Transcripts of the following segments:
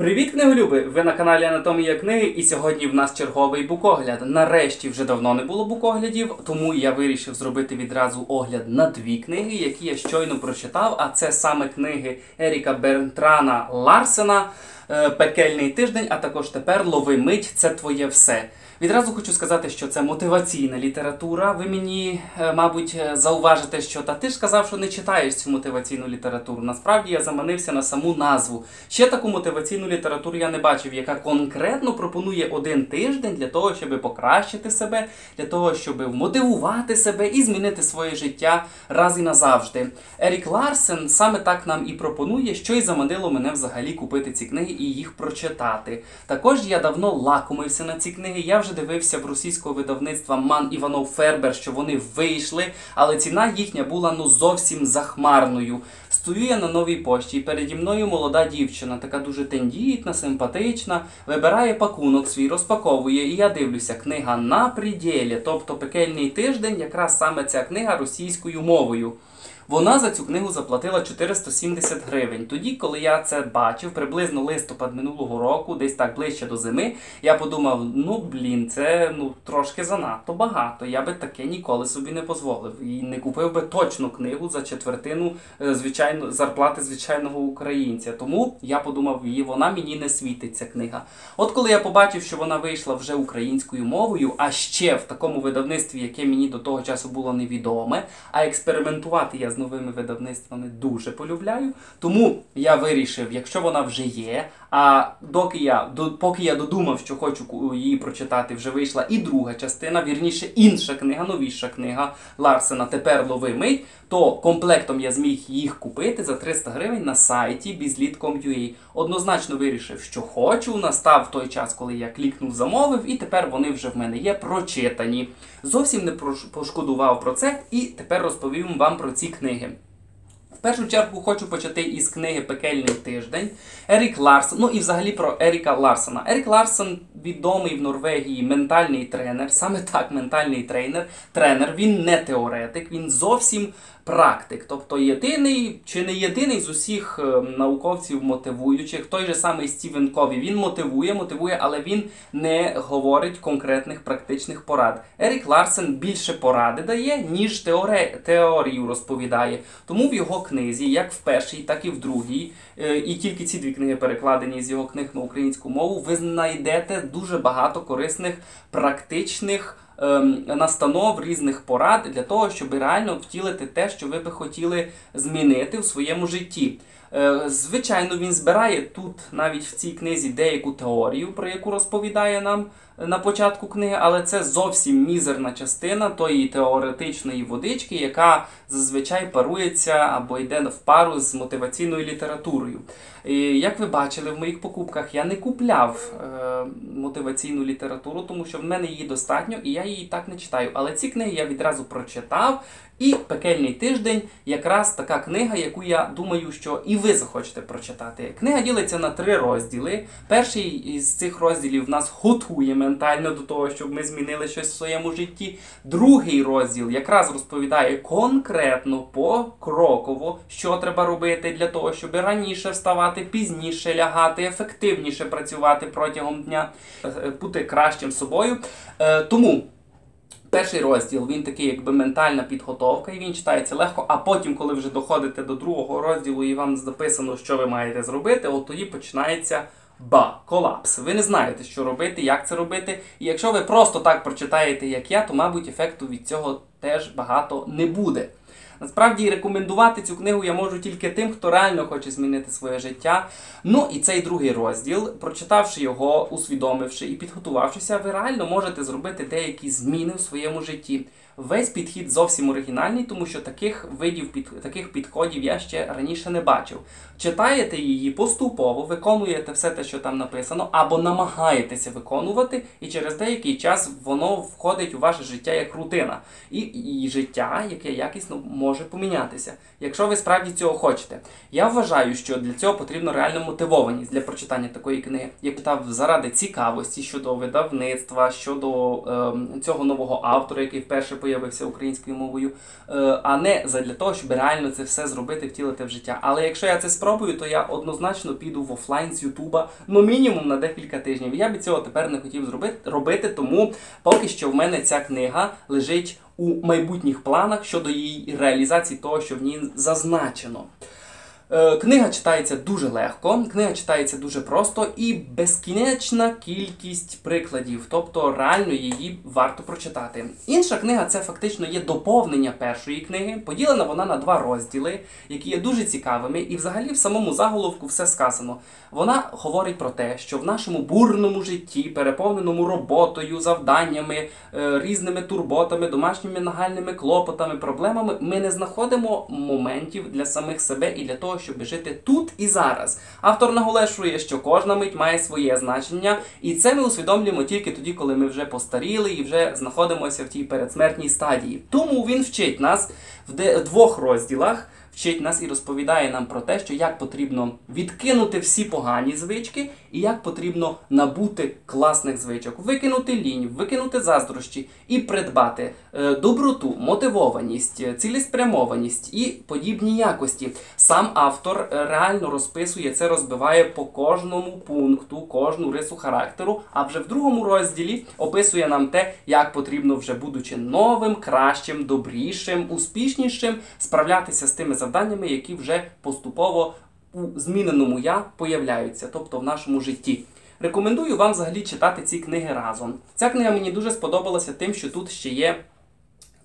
Привіт, книголюби! Ви на каналі Анатомія книги, і сьогодні в нас черговий букогляд. Нарешті вже давно не було букоглядів, тому я вирішив зробити відразу огляд на дві книги, які я щойно прочитав. А це саме книги Еріка Бернтрана Ларсена, е, Пекельний тиждень, а також тепер Лови мить це твоє все. Відразу хочу сказати, що це мотиваційна література. Ви мені, е, мабуть, е, зауважите, що та ти ж сказав, що не читаєш цю мотиваційну літературу. Насправді я заманився на саму назву. Ще таку мотиваційну літературу я не бачив, яка конкретно пропонує один тиждень для того, щоб покращити себе, для того, щоб вмотивувати себе і змінити своє життя раз і назавжди. Ерік Ларсен саме так нам і пропонує, що й заманило мене взагалі купити ці книги і їх прочитати. Також я давно лакомився на ці книги. Я вже дивився в російського видавництва Ман Іванов Фербер, що вони вийшли, але ціна їхня була ну зовсім захмарною. Стою я на новій пошті, і переді мною молода дівчина, така дуже тендітна, симпатична, вибирає пакунок свій, розпаковує, і я дивлюся, книга на пределі, тобто пекельний тиждень, якраз саме ця книга російською мовою. Вона за цю книгу заплатила 470 гривень. Тоді, коли я це бачив, приблизно листопад минулого року, десь так ближче до зими, я подумав: ну блін, це ну трошки занадто багато. Я би таке ніколи собі не дозволив. І не купив би точно книгу за четвертину е, звичайно зарплати звичайного українця. Тому я подумав, її вона мені не світить ця книга. От коли я побачив, що вона вийшла вже українською мовою, а ще в такому видавництві, яке мені до того часу було невідоме, а експериментувати я з новими видавництвами дуже полюбляю. Тому я вирішив, якщо вона вже є, а доки я до поки я додумав, що хочу її прочитати, вже вийшла і друга частина, вірніше інша книга, новіша книга Ларсена Тепер лови мить, то комплектом я зміг їх купити за 300 гривень на сайті bizlit.com.ua. Однозначно вирішив, що хочу. Настав той час, коли я клікнув, замовив, і тепер вони вже в мене є прочитані. Зовсім не пошкодував про це, і тепер розповім вам про ці книги. В першу чергу хочу почати із книги Пекельний тиждень Ерік Ларсен. Ну і взагалі про Еріка Ларсена. Ерік Ларсен відомий в Норвегії ментальний тренер, саме так, ментальний тренер. Тренер. Він не теоретик, він зовсім практик. Тобто єдиний чи не єдиний з усіх е, науковців мотивуючих, той же самий Стівен Кові. Він мотивує, мотивує, але він не говорить конкретних практичних порад. Ерік Ларсен більше поради дає, ніж теоре... теорію розповідає. Тому в його книзі, як в першій, так і в другій, е, і тільки ці дві книги перекладені з його книг на українську мову, ви знайдете дуже багато корисних практичних настанов, різних порад для того, щоб реально втілити те, що ви би хотіли змінити в своєму житті. Е, Звичайно, він збирає тут навіть в цій книзі деяку теорію, про яку розповідає нам на початку книги, але це зовсім мізерна частина тої теоретичної водички, яка зазвичай парується або йде в пару з мотиваційною літературою. І, як ви бачили в моїх покупках, я не купляв е, мотиваційну літературу, тому що в мене її достатньо, і я її так не читаю. Але ці книги я відразу прочитав. І пекельний тиждень якраз така книга, яку я думаю, що і ви захочете прочитати. Книга ділиться на три розділи. Перший із цих розділів нас готує ментально до того, щоб ми змінили щось в своєму житті. Другий розділ якраз розповідає конкретно, покроково, що треба робити для того, щоб раніше вставати, пізніше лягати, ефективніше працювати протягом дня, е, бути кращим собою. Е, Тому. Перший розділ він такий, якби ментальна підготовка, і він читається легко. А потім, коли вже доходите до другого розділу і вам записано, що ви маєте зробити, от тоді починається ба, колапс. Ви не знаєте, що робити, як це робити. І якщо ви просто так прочитаєте, як я, то мабуть ефекту від цього теж багато не буде. Насправді рекомендувати цю книгу я можу тільки тим, хто реально хоче змінити своє життя. Ну і цей другий розділ, прочитавши його, усвідомивши і підготувавшися, ви реально можете зробити деякі зміни в своєму житті. Весь підхід зовсім оригінальний, тому що таких видів під таких підходів я ще раніше не бачив. Читаєте її поступово, виконуєте все те, що там написано, або намагаєтеся виконувати, і через деякий час воно входить у ваше життя як рутина. І, і життя, яке якісно може помінятися, якщо ви справді цього хочете. Я вважаю, що для цього потрібна реальна мотивованість для прочитання такої книги. Я питав заради цікавості щодо видавництва, щодо ем, цього нового автора, який вперше появився появився українською мовою, е, а не задля того, щоб реально це все зробити, втілити в життя. Але якщо я це спробую, то я однозначно піду в офлайн з Ютуба, ну мінімум на декілька тижнів. Я би цього тепер не хотів зробити робити, тому поки що в мене ця книга лежить у майбутніх планах щодо її реалізації того, що в ній зазначено. Е, Книга читається дуже легко, книга читається дуже просто і безкінечна кількість прикладів, тобто реально її варто прочитати. Інша книга це фактично є доповнення першої книги. Поділена вона на два розділи, які є дуже цікавими, і взагалі в самому заголовку все сказано. Вона говорить про те, що в нашому бурному житті, переповненому роботою, завданнями, е, різними турботами, домашніми нагальними клопотами, проблемами, ми не знаходимо моментів для самих себе і для того, щоб жити тут і зараз. Автор наголошує, що кожна мить має своє значення, і це ми усвідомлюємо тільки тоді, коли ми вже постаріли і вже знаходимося в тій передсмертній стадії. Тому він вчить нас в двох розділах. Вчить нас і розповідає нам про те, що як потрібно відкинути всі погані звички, і як потрібно набути класних звичок, викинути лінь, викинути заздрощі і придбати е, доброту, мотивованість, е, цілеспрямованість і подібні якості. Сам автор е, реально розписує це, розбиває по кожному пункту, кожну рису характеру. А вже в другому розділі описує нам те, як потрібно, вже будучи новим, кращим, добрішим, успішнішим, справлятися з тими завданнями, які вже поступово у зміненому я появляються, тобто в нашому житті. Рекомендую вам взагалі читати ці книги разом. Ця книга мені дуже сподобалася тим, що тут ще є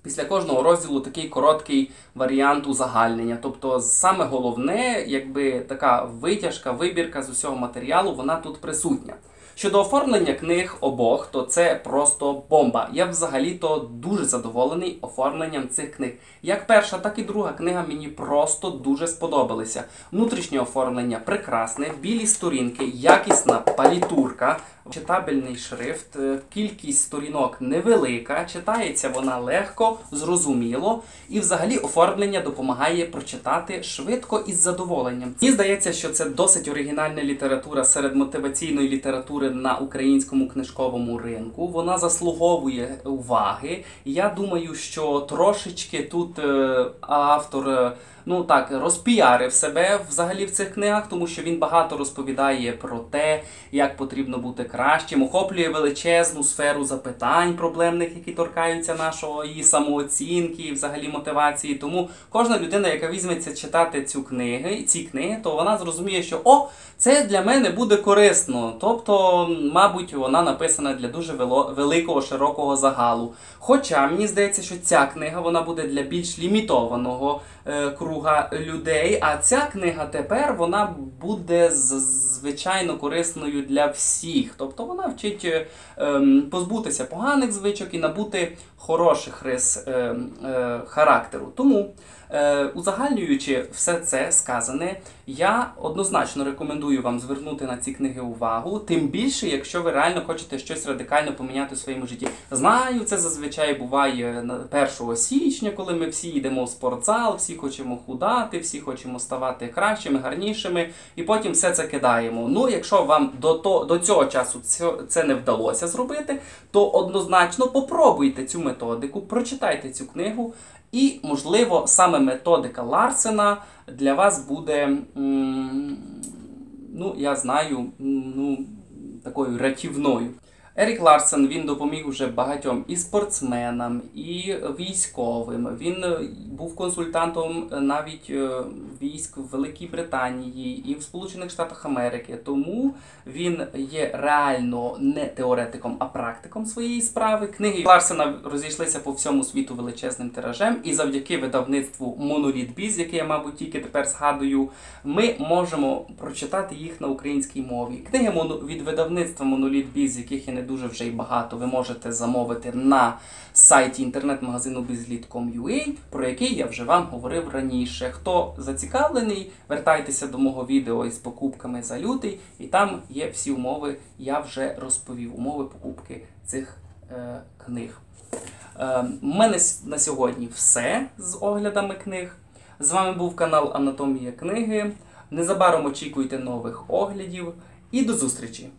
після кожного розділу такий короткий варіант узагальнення. Тобто, саме головне, якби така витяжка, вибірка з усього матеріалу, вона тут присутня. Щодо оформлення книг обох, то це просто бомба. Я взагалі-то дуже задоволений оформленням цих книг. Як перша, так і друга книга мені просто дуже сподобалися. Внутрішнє оформлення прекрасне, білі сторінки, якісна палітурка, читабельний шрифт, е, кількість сторінок невелика, читається вона легко, зрозуміло, і взагалі оформлення допомагає прочитати швидко і з задоволенням. Мені здається, що це досить оригінальна література серед мотиваційної літератури на українському книжковому ринку. Вона заслуговує уваги. Я думаю, що трошечки тут е, автор. е, Ну так, розпіарив себе взагалі в цих книгах, тому що він багато розповідає про те, як потрібно бути кращим, охоплює величезну сферу запитань проблемних, які торкаються нашої самооцінки і взагалі мотивації. Тому кожна людина, яка візьметься читати цю книги, ці книги, то вона зрозуміє, що о, це для мене буде корисно. Тобто, мабуть, вона написана для дуже великого, широкого загалу. Хоча мені здається, що ця книга вона буде для більш лімітованого е, круга людей. А ця книга тепер вона буде звичайно корисною для всіх. Тобто вона вчить е, позбутися поганих звичок і набути хороших рис е, е, характеру. Тому, е, узагальнюючи все це сказане, я однозначно рекомендую вам звернути на ці книги увагу, тим більше, якщо ви реально хочете щось радикально поміняти в своєму житті. Знаю, це зазвичай буває 1 січня, коли ми всі йдемо в спортзал, всі хочемо худати, всі хочемо ставати кращими, гарнішими, і потім все це кидаємо. Ну, якщо вам до, то, до цього часу це не вдалося зробити, то однозначно попробуйте цю методику, прочитайте цю книгу. І, можливо, саме методика Ларсена для вас буде, ну, я знаю, ну, такою рятівною. Ерік Ларсен він допоміг уже багатьом і спортсменам, і військовим. Він е, був консультантом е, навіть е, військ в Великій Британії і в Сполучених Штатах Америки. Тому він є реально не теоретиком, а практиком своєї справи. Книги Ларсена розійшлися по всьому світу величезним тиражем, і завдяки видавництву Monolith Biz, яке я, мабуть, тільки тепер згадую, ми можемо прочитати їх на українській мові. Книги від видавництва Monolith Biz, яких є не дуже вже й багато, ви можете замовити на сайті інтернет-магазину bizlit.com.ua, про який я вже вам говорив раніше. Хто зацікавлений, вертайтеся до мого відео із покупками за лютий, і там є всі умови, я вже розповів умови покупки цих е, книг. Е, У мене на сьогодні все з оглядами книг. З вами був канал Анатомія книги. Незабаром очікуйте нових оглядів і до зустрічі!